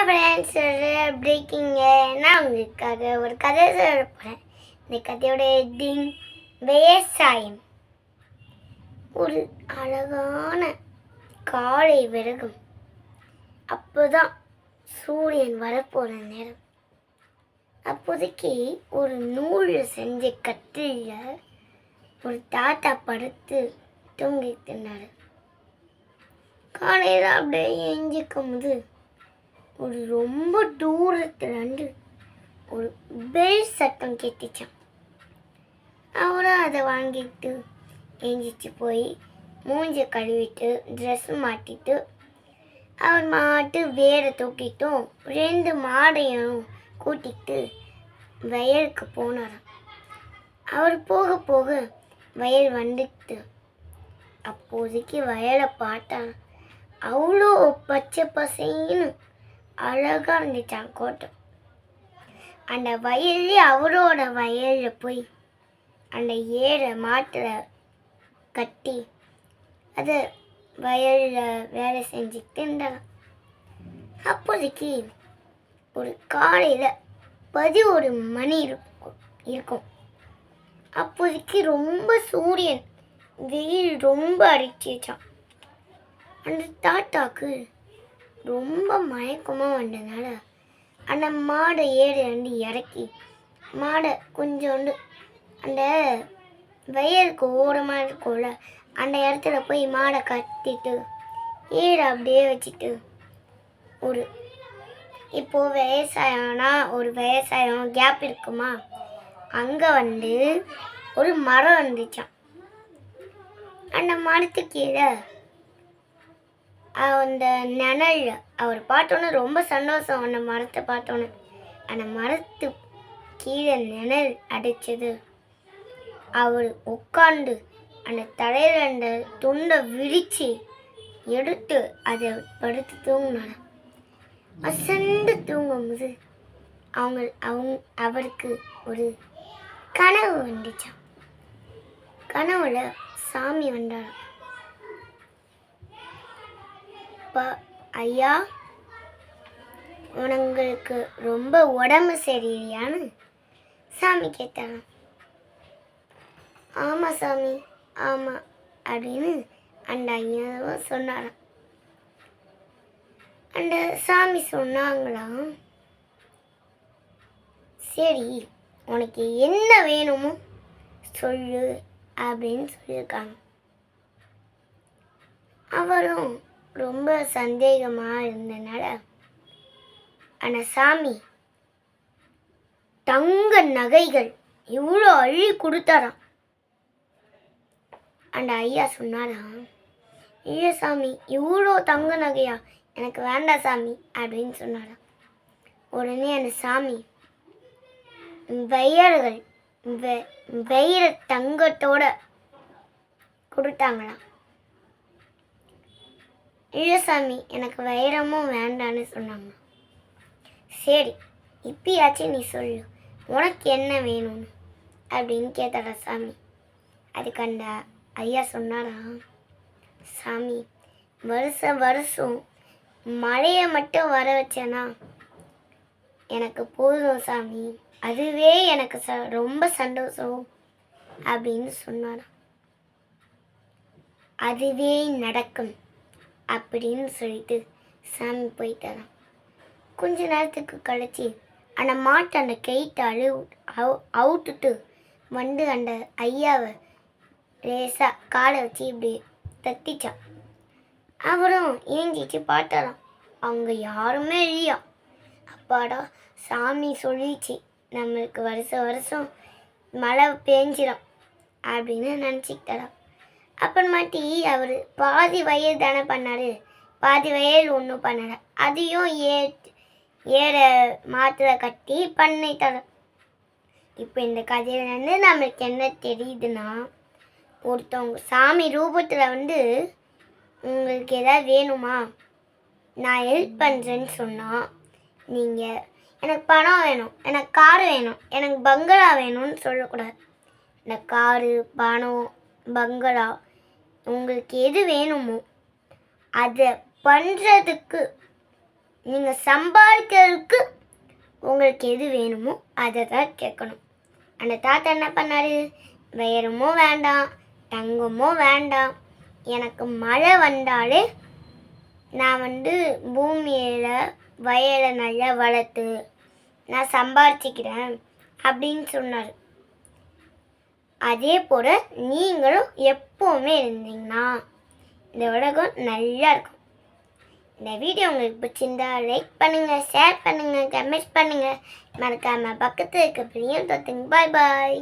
Hi friends எப்படி இருக்கீங்க நான் உங்களுக்காக ஒரு கதை சொல்ல போகிறேன் இந்த கதையோட ஹெட்டிங் விவசாயம். ஒரு அழகான காலை விறகும். அப்போதான் சூரியன் வரப்போகிற நேரம். அப்போதைக்கு ஒரு நூல் செஞ்ச கட்டிலில் ஒரு தாத்தா படுத்து தூங்கிட்டு இருந்தாரு. காலையில் அப்படியே எஞ்சிக்கும் போது ஒரு ரொம்ப தூரத்துல இருந்து ஒரு பெல் சத்தம் கேட்டுச்சான் அவரும் அதை வாங்கிட்டு எந்திரிச்சு போய் மூஞ்ச கழுவிட்டு ட்ரெஸ் மாட்டிட்டு அவர் மாட்டு வேரை தூக்கிட்டும் ரெண்டு மாடையும் கூட்டிட்டு வயலுக்கு போனாராம். அவர் போக போக வயல் வந்துட்டு அப்போதைக்கு வயலை பார்த்தா அவ்வளோ பச்சை பசைன்னு அழகாக இருந்துச்சான் கோட்டம் அந்த வயல்லே அவரோட வயலில் போய் அந்த ஏரை மாட்டில் கட்டி அதை வயலில் வேலை செஞ்சுக்கிட்டு இருந்தான் அப்போதைக்கு ஒரு காலையில் பதினோரு மணி இருக்கும் இருக்கும். அப்போதைக்கு ரொம்ப சூரியன் வெயில் ரொம்ப அடிச்சிச்சான் அந்த தாத்தாக்கு ரொம்ப மயக்கமாக வந்ததுனால அந்த மாடை ஏறி வந்து இறக்கி மாடை கொஞ்சோண்டு அந்த வயலுக்கு ஓரமாக இருக்கும்ல அந்த இடத்துல போய் மாடை கட்டிட்டு ஏரை அப்படியே வச்சுட்டு ஒரு இப்போது விவசாயம்னா ஒரு விவசாயம் கேப் இருக்குமா? அங்கே வந்து ஒரு மரம் இருந்துச்சான் அந்த மரத்துக்கு கீழே அந்த நிழல் அவர் பார்த்தோன்னே ரொம்ப சந்தோஷம். அந்த மரத்தை பார்த்தோன்னே. அந்த மரத்து கீழே நிழல் அடைச்சது. அவர் உட்காந்து அந்த தலையில் அந்த துண்டை விரித்து எடுத்து அதை படுத்து தூங்கினார். அசந்து தூங்கும்போது அவங்க அவங்க அவருக்கு ஒரு கனவு வந்துச்சான் கனவுல சாமி வந்தார் அப்பா ஐயா உனங்களுக்கு ரொம்ப உடம்பு சரியில்லையான்னு சாமி கேட்டாங்க ஆமாம் சாமி ஆமாம் அப்படின்னு அந்த ஐயாவும் சொன்னாராம். அந்த சாமி சொன்னாங்களாம் சரி உனக்கு என்ன வேணுமோ சொல்லு அப்படின்னு சொல்லியிருக்காங்க. அவரும் ரொம்ப சந்தேகமாக இருந்தனால அந்த சாமி தங்க நகைகள் இவ்வளோ அள்ளி கொடுத்தாராம். அந்த ஐயா சொன்னாராம் ஐயா சாமி இவ்வளோ தங்க நகையா? எனக்கு வேண்டாம் சாமி அப்படின்னு சொன்னாராம் உடனே அந்த சாமி வையர்கள் வெ- வைர தங்கத்தோட கொடுத்தாங்களாம். இல்லசாமி எனக்கு வைரமும் வேண்டான்னு சொன்னாங்க. சரி இப்பயாச்சும் நீ சொல்லு உனக்கு என்ன வேணும்னு? அப்படின்னு கேட்டாரா சாமி. அதுக்கு ஐயா சொன்னாரா சாமி வருஷம் வருஷம் மழையை மட்டும் வர வச்சேனா எனக்கு போதும் சாமி. அதுவே எனக்கு ச ரொம்ப சந்தோஷம் அப்படின்னு சொன்னாராம். அதுவே நடக்கும். அப்படின்னு சொல்லிட்டு சாமி போயிட்டாராம். கொஞ்ச நேரத்துக்கு கழிச்சு அந்த மாட்டை அந்த கெயிட்டை அழு அவு- அவுட்டுட்டு வந்து அந்த ஐயாவை லேசாக காலை வச்சு இப்படி தத்திச்சான் அவரும் ஏஞ்சிச்சு பார்த்தாராம். அவங்க யாருமே இல்லையா? அப்பாடா சாமி சொல்லிச்சு நம்மளுக்கு வருஷம் வருஷம் மழை பேஞ்சிடும் அப்படின்னு நினச்சிக்கிட்டாராம். அப்புறமாட்டி அவர் பாதி வயல் தானே பண்ணார். பாதி வயல் ஒன்றும் பண்ணல. அதையும் ஏ ஏற மாத்திரை கட்டி பண்ணி தரோம் இப்போ இந்த கதையிலேருந்து நம்மளுக்கு என்ன தெரியுதுன்னா ஒருத்தவங்க சாமி ரூபத்தில் வந்து உங்களுக்கு எதாவது வேணுமா? நான் ஹெல்ப் பண்ணுறேன்னு சொன்னால் நீங்கள் எனக்கு பணம் வேணும் எனக்கு கார் வேணும் எனக்கு பங்களா வேணும்னு சொல்லக்கூடாது. இந்த காரு பணம் பங்களா உங்களுக்கு எது வேணுமோ அதை பண்ணுறதுக்கு நீங்கள் சம்பாதிக்கிறதுக்கு உங்களுக்கு எது வேணுமோ அதை தான் கேட்கணும். அந்த தாத்தா என்ன பண்ணார்? வைரமோ வேண்டாம் தங்கமோ வேண்டாம். எனக்கு மழை வந்தாலே நான் வந்து பூமியில் வயலை நல்லா வளர்த்து நான் சம்பாரிச்சிக்கிறேன் அப்படின்னு சொன்னார். அதே போல் நீங்களும் எப்போவுமே இருந்தீங்கன்னா இந்த உலகம் நல்லா இருக்கும். இந்த வீடியோ உங்களுக்கு பிடிச்சிருந்தா லைக் பண்ணுங்கள் ஷேர் பண்ணுங்கள் கமெண்ட் பண்ணுங்கள் மறக்காமல் பக்கத்தில் இருக்க பிரியம் தொத்துங்க பாய் பாய்